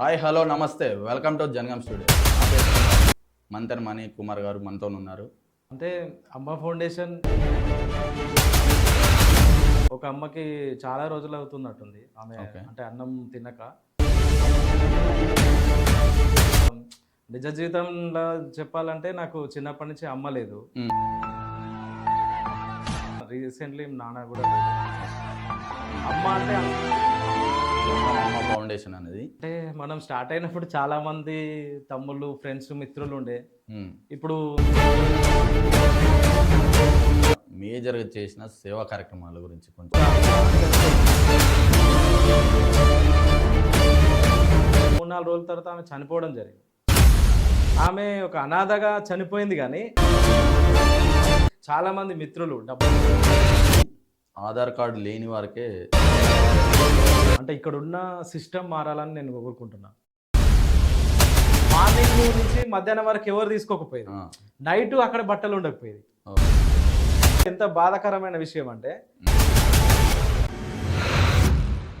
Hi hello నమస్తే. Welcome to Jangaon studio. Manthar Mani Kumar. గారు మనతో ఉన్నారు. అంటే అమ్మ ఫౌండేషన్ ఒక అమ్మకి చాలా రోజులు అవుతున్నట్టుంది. ఆమె. అంటే అన్నం తినక. నిజ జీవితంలో చెప్పాలంటే నాకు చిన్నప్పటి నుంచి అమ్మ లేదు. రీసెంట్లీ నాన్న కూడా. అమ్మ అంటే ఫౌండేషన్ అనేది. అంటే మనం స్టార్ట్ అయినప్పుడు చాలా మంది తమ్ముళ్ళు ఫ్రెండ్స్ మిత్రులు ఉండే. ఇప్పుడు మేజర్గా చేసిన సేవా కార్యక్రమాల గురించి కొంచెం. మూడు నాలుగు రోజుల తర్వాత ఆమె చనిపోవడం జరిగింది. ఆమె ఒక అనాథగా చనిపోయింది కానీ చాలా మంది మిత్రులు డబ్బులు ఆధార్ కార్డు లేని వారికే అంటే ఇక్కడ ఉన్న సిస్టమ్ మారాలని నేను కోరుకుంటున్నా. మార్నింగ్ నుంచి మధ్యాహ్నం వరకు ఎవరు తీసుకోకపోయేది? నైట్ అక్కడ బట్టలు ఉండకపోయేది. ఎంత బాధాకరమైన విషయం అంటే.